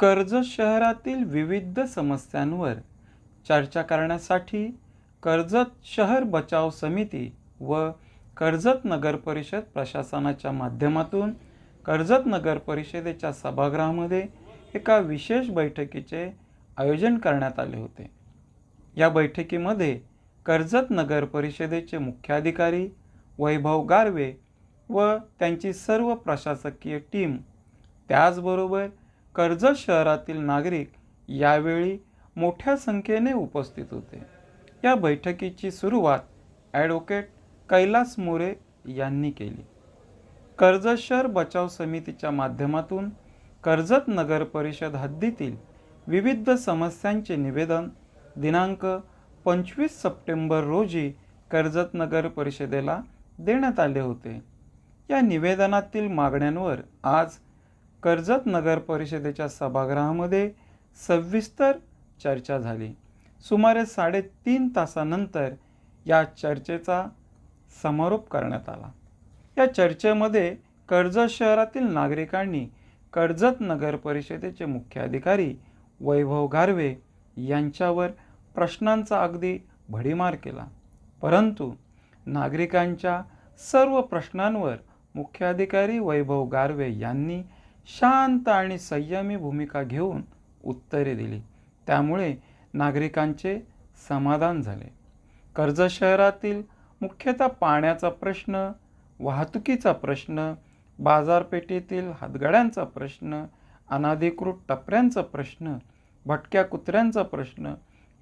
कर्जत शहरातील विविध समस्यांवर चर्चा करण्यासाठी कर्जत शहर बचाव समिती व कर्जत नगर परिषद प्रशासनाच्या माध्यमातून कर्जत नगर परिषदेच्या सभागृहामध्ये एका विशेष बैठकीचे आयोजन करण्यात आले होते. या बैठकीमध्ये कर्जत नगर परिषदेचे मुख्याधिकारी वैभव गारवे व त्यांची सर्व प्रशासकीय टीम त्याचबरोबर कर्जत शहरातील नागरिक यावेळी मोठ्या संख्येने उपस्थित होते. या बैठकीची सुरुवात ॲडव्होकेट कैलास मोरे यांनी केली. कर्जत शहर बचाव समितीच्या माध्यमातून कर्जत नगर परिषद हद्दीतील विविध समस्यांचे निवेदन दिनांक पंचवीस सप्टेंबर रोजी कर्जत नगर परिषदेला देण्यात आले होते. या निवेदनातील मागण्यांवर आज कर्जत नगर परिषदेच्या सभागृहामध्ये सविस्तर चर्चा झाली. सुमारे साडेतीन तासानंतर या चर्चेचा समारोप करण्यात आला. या चर्चेमध्ये कर्जत शहरातील नागरिकांनी कर्जत नगर परिषदेचे मुख्याधिकारी वैभव गारवे यांच्यावर प्रश्नांचा अगदी भडीमार केला. परंतु नागरिकांच्या सर्व प्रश्नांवर मुख्याधिकारी वैभव गारवे यांनी शांत आणि संयमी भूमिका घेऊन उत्तरे दिली. त्यामुळे नागरिकांचे समाधान झाले. कर्जत शहरातील मुख्यतः पाण्याचा प्रश्न वाहतुकीचा प्रश्न बाजारपेठेतील हातगाड्यांचा प्रश्न अनाधिकृत टपऱ्यांचा प्रश्न भटक्या कुत्र्यांचा प्रश्न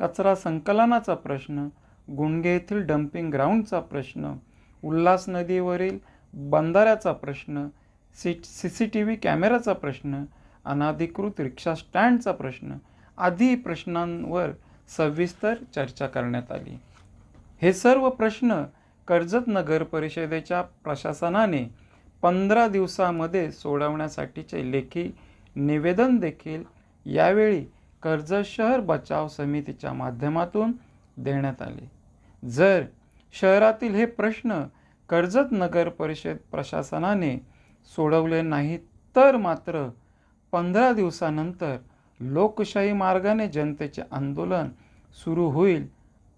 कचरा संकलनाचा प्रश्न गुंडगे येथील डम्पिंग ग्राउंडचा प्रश्न उल्हास नदीवरील बंधाऱ्याचा प्रश्न C C C T V कॅमेराचा प्रश्न अनाधिकृत रिक्षा स्टँडचा प्रश्न आदी प्रश्नांवर सविस्तर चर्चा करण्यात आली. हे सर्व प्रश्न कर्जत नगर परिषदेच्या प्रशासनाने पंधरा दिवसामध्ये सोडवण्यासाठीचे लेखी निवेदन देखील यावेळी कर्जत शहर बचाव समितीच्या माध्यमातून देण्यात आले. जर शहरातील हे प्रश्न कर्जत नगर परिषद प्रशासनाने सोडवले नाही तर मात्र पंधरा दिवसानंतर लोकशाही मार्गाने जनतेचे आंदोलन सुरू होईल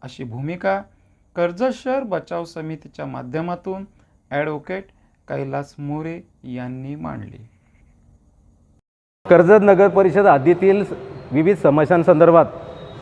अशी भूमिका कर्जत शहर बचाव समितीच्या माध्यमातून ॲडव्होकेट कैलास मोरे यांनी मांडली. कर्जत नगर परिषद हद्दीतील विविध समस्यांसंदर्भात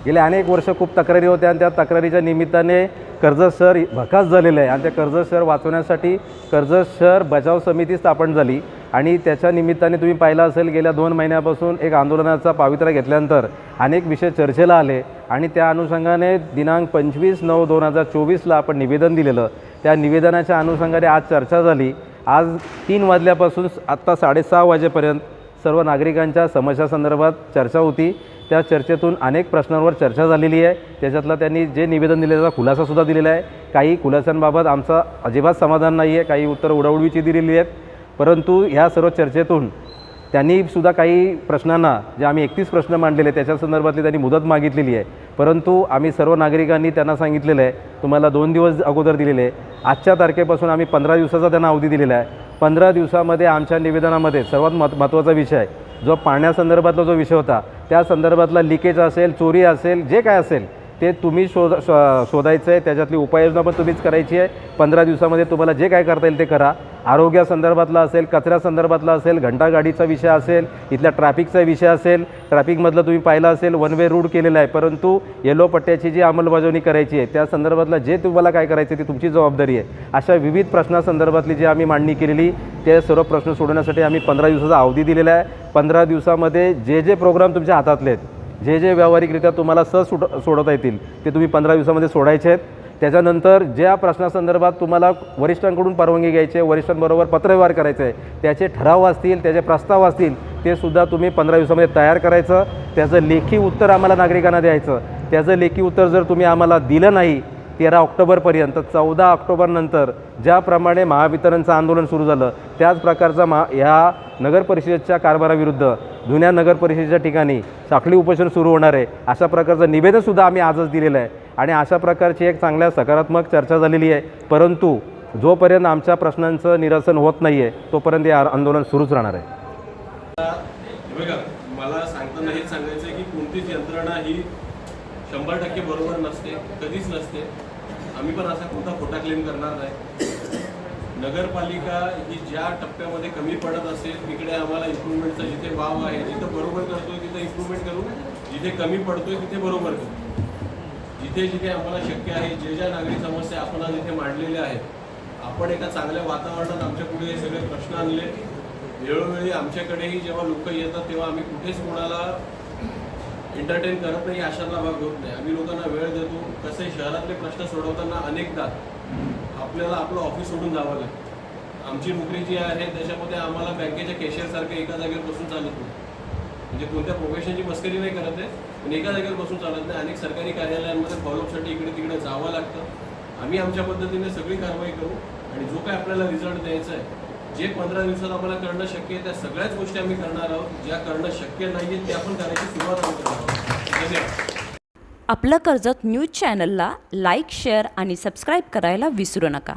गेले अनेक वर्ष खूप तक्रारी होत्या आणि त्या तक्रारीच्या निमित्ताने कर्जत शहर भकास झालेलं आहे आणि त्या कर्जत शहर वाचवण्यासाठी कर्जत शहर बचाव समिती स्थापन झाली. आणि त्याच्या निमित्ताने तुम्ही पाहिलं असेल गेल्या दोन महिन्यापासून एक आंदोलनाचा पावित्र्य घेतल्यानंतर अनेक विषय चर्चेला आले आणि त्या अनुषंगाने दिनांक पंचवीस नऊ दोन हजार चोवीसला आपण निवेदन दिलेलं. त्या निवेदनाच्या अनुषंगाने आज चर्चा झाली. आज तीन वाजल्यापासून आत्ता साडेसहा वाजेपर्यंत सर्व नागरिकांच्या समस्यासंदर्भात चर्चा होती. त्या चर्चेतून अनेक प्रश्नांवर चर्चा झालेली आहे. त्याच्यातला त्यांनी जे निवेदन दिले त्याचा खुलासासुद्धा दिलेला आहे. काही खुलासांबाबत आमचं अजिबात समाधान नाही आहे काही उत्तर उडवडीची दिलेली आहेत. परंतु ह्या सर्व चर्चेतून त्यांनी सुद्धा काही प्रश्नांना जे आम्ही एकतीस प्रश्न मांडलेले त्याच्या संदर्भातली त्यांनी मुदत मागितलेली आहे. परंतु आम्ही सर्व नागरिकांनी त्यांना सांगितलेलं आहे तुम्हाला दोन दिवस अगोदर दिलेले आहे. आजच्या तारखेपासून आम्ही पंधरा दिवसाचा त्यांना अवधी दिलेला आहे. पंधरा दिवसामध्ये आमच्या निवेदनामध्ये सर्वात महत् महत्त्वाचा विषय जो पाण्यासंदर्भातला जो विषय होता त्या संदर्भातला लिकेज असेल चोरी असेल जे काय असेल ते तुम्ही शोध शोधायचं आहे. त्याच्यातली उपाययोजना पण तुम्हीच करायची आहे. पंधरा दिवसामध्ये तुम्हाला जे काय करता येईल ते करा. आरोग्यासंदर्भातला असेल कचऱ्यासंदर्भातला असेल घंटागाडीचा विषय असेल इथल्या ट्रॅफिकचा विषय असेल ट्रॅफिकमधलं तुम्ही पाहिलं असेल वन वे रूट केलेला आहे. परंतु येलो पट्ट्याची जी अंमलबजावणी करायची आहे त्या संदर्भातला जे तुम्हाला काय करायचं आहे ती तुमची जबाबदारी आहे. अशा विविध प्रश्नासंदर्भातली जी आम्ही मांडणी केलेली ते सर्व प्रश्न सोडवण्यासाठी आम्ही पंधरा दिवसाचा अवधी दिलेला आहे. पंधरा दिवसामध्ये जे जे प्रोग्राम तुमच्या हातातले आहेत जे जे व्यावहारिकरित्या तुम्हाला सहज सुट सोडवता येतील ते तुम्ही पंधरा दिवसामध्ये सोडायचे आहेत. त्याच्यानंतर ज्या प्रश्नासंदर्भात तुम्हाला वरिष्ठांकडून परवानगी घ्यायची आहे वरिष्ठांबरोबर पत्रव्यवहार करायचे आहे त्याचे ठराव असतील त्याचे प्रस्ताव असतील ते सुद्धा तुम्ही पंधरा दिवसामध्ये तयार करायचं. त्याचं लेखी उत्तर आम्हाला नागरिकांना द्यायचं. त्याचं लेखी उत्तर जर तुम्ही आम्हाला दिलं नाही तेरा ऑक्टोबरपर्यंत चौदा ऑक्टोबरनंतर ज्याप्रमाणे महावितरणचं आंदोलन सुरू झालं त्याच प्रकारचा महा ह्या नगर परिषदेच्या कारभाराविरुद्ध जुन्या नगर परिषदेच्या ठिकाणी साखळी उपोषण सुरू होणार आहे अशा प्रकारचं निवेदनसुद्धा आम्ही आजच दिलेलं आहे. आणि अशा प्रकारची एक चांगल्या सकारात्मक चर्चा झालेली आहे. परंतु जोपर्यंत आमच्या प्रश्नांचं निरसन होत नाही आहे तोपर्यंत हे आंदोलन सुरूच राहणार आहे. बघा मला सांगताना हेच सांगायचं आहे की कोणतीच यंत्रणा ही शंभर टक्के बरोबर नसते कधीच नसते. आम्ही पण असा कोणता खोटा क्लेम करणार नाही. नगरपालिका ही ज्या टप्प्यामध्ये कमी पडत असेल तिकडे आम्हाला इम्प्रुव्हमेंटचा जिथे वाव आहे जिथं बरोबर करतोय तिथे इम्प्रुव्हमेंट करू. जिथे कमी पडतोय तिथे बरोबर करू. जिथे जिथे आम्हाला शक्य आहे जे ज्या नागरिक समस्या आपण आज इथे मांडलेल्या आहेत आपण एका चांगल्या वातावरणात आमच्या पुढे हे सगळे प्रश्न आणले. वेळोवेळी आमच्याकडेही जेव्हा लोक येतात तेव्हा आम्ही कुठेच कोणाला एंटरटेन करत नाही अशातला भाग होत नाही. आम्ही लोकांना वेळ देतो. कसे शहरातले प्रश्न सोडवताना अनेकदा आपल्याला आपलं ऑफिस सोडून जावं लागतं. आमची नोकरी जी आहे त्याच्यामध्ये आम्हाला बँकेच्या कॅशियरसारखं एका जागेवर बसून चालत नाही. म्हणजे कोणत्या प्रोफेशनची मस्करी नाही करत आहे पण एका जागेवर बसून चालत नाही. अनेक सरकारी कार्यालयांमध्ये फॉलोअपसाठी इकडे तिकडे जावं लागतं. आम्ही आमच्या पद्धतीने सगळी कारवाई करू आणि जो काय आपल्याला रिझल्ट द्यायचा आहे जे पंधरा दिवसात आम्हाला करणं शक्य आहे त्या सगळ्याच गोष्टी आम्ही करणार आहोत. ज्या करणं शक्य नाही आहे त्या पण करायची सुरुवात आम्ही करणार आहोत. धन्यवाद. आपलं कर्जत न्यूज चॅनलला लाईक शेअर आणि सबस्क्राईब करायला विसरू नका.